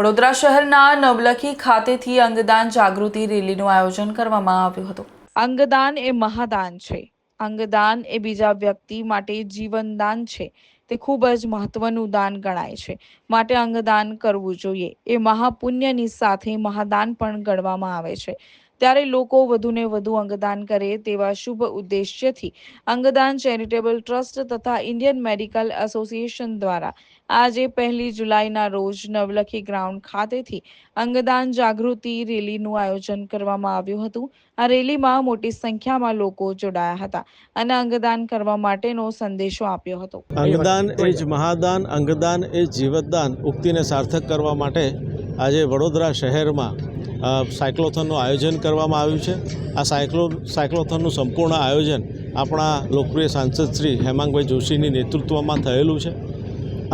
વડોદરા શહેરના નવલખી ખાતેથી અંગદાન જાગૃતિ રેલીનું આયોજન કરવામાં આવ્યું હતું. અંગદાન એ મહાદાન છે. અંગદાન એ બીજા વ્યક્તિ માટે જીવનદાન છે. તે ખૂબ જ મહત્વનું દાન ગણાય છે. માટે અંગદાન કરવું જોઈએ. એ મહાપુણ્યની સાથે મહાદાન પણ ગણવામાં આવે છે. ત્યારે લોકો વધુને વધુ અંગદાન કરે તેવા શુભ ઉદ્દેશ્યથી અંગદાન ચેરિટેબલ ટ્રસ્ટ તથા ઇન્ડિયન મેડિકલ એસોસિએશન દ્વારા આજે પહેલી જુલાઈના રોજ નવલખી ગ્રાઉન્ડ ખાતેથી અંગદાન જાગૃતિ રેલીનું આયોજન કરવામાં આવ્યું હતું. આ રેલીમાં મોટી સંખ્યામાં લોકો જોડાયા હતા અને અંગદાન કરવા માટેનો સંદેશો આપ્યો હતો. અંગદાન એ જ મહાદાન, અંગદાન એ જીવતદાન, ઉક્તિને સાર્થક કરવા માટે આજે વડોદરા શહેરમાં સાયક્લોથોનનું આયોજન કરવામાં આવ્યું છે. આ સાયક્લો, સાયક્લોથોનનું સંપૂર્ણ આયોજન આપણા લોકપ્રિય સાંસદ શ્રી હેમાંગભાઈ જોશીની નેતૃત્વમાં થયેલું છે.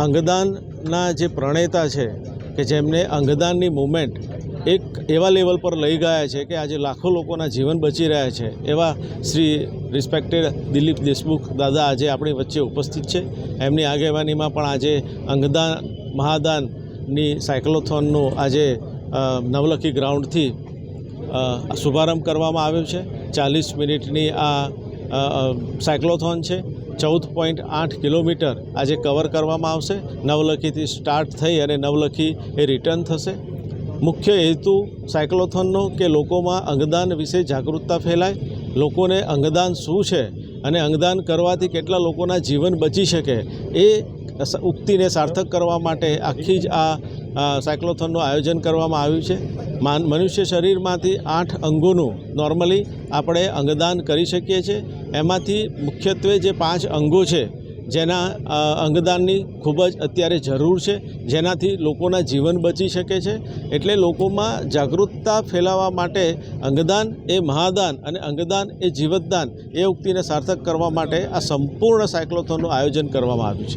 અંગદાનના જે પ્રણેતા છે, કે જેમને અંગદાનની મુવમેન્ટ એક એવા લેવલ પર લઈ ગયા છે કે આજે લાખો લોકોના જીવન બચી રહ્યા છે, એવા શ્રી રિસ્પેક્ટેડ દિલીપ દેશમુખ દાદા આજે આપણી વચ્ચે ઉપસ્થિત છે. એમની આગેવાનીમાં પણ આજે અંગદાન, મહાદાનની સાયક્લોથોનનું આજે નવલખી ગ્રાઉન્ડથી શુભારંભ કરવામાં આવ્યો છે. ચાલીસ મિનિટની આ સાયક્લોથોન છે. ચૌદ પોઈન્ટ આઠ કિલોમીટર આજે કવર કરવામાં આવશે. નવલખીથી સ્ટાર્ટ થઈ અને નવલખી એ રિટર્ન થશે. મુખ્ય હેતુ સાયક્લોથોનનો કે લોકોમાં અંગદાન વિશે જાગૃતતા ફેલાય. લોકોને અંગદાન શું છે અને અંગદાન કરવાથી કેટલા લોકોના જીવન બચી શકે એ ઉક્તિને સાર્થક કરવા માટે આખી જ આ સાયક્લોથોનનું આયોજન કરવામાં આવ્યું છે. માન, મનુષ્ય શરીરમાંથી આઠ અંગોનું નોર્મલી આપણે અંગદાન કરી શકીએ છીએ. એમાંથી મુખ્યત્વે જે પાંચ અંગો છે, જેના અંગદાનની ખૂબ જ અત્યારે જરૂર છે, જેનાથી લોકોના જીવન બચી શકે છે. એટલે લોકોમાં જાગૃતતા ફેલાવવા માટે અંગદાન એ મહાદાન અને અંગદાન એ જીવતદાન એ ઉક્તિને સાર્થક કરવા માટે આ સંપૂર્ણ સાયક્લોથોનનું આયોજન કરવામાં આવ્યું છે.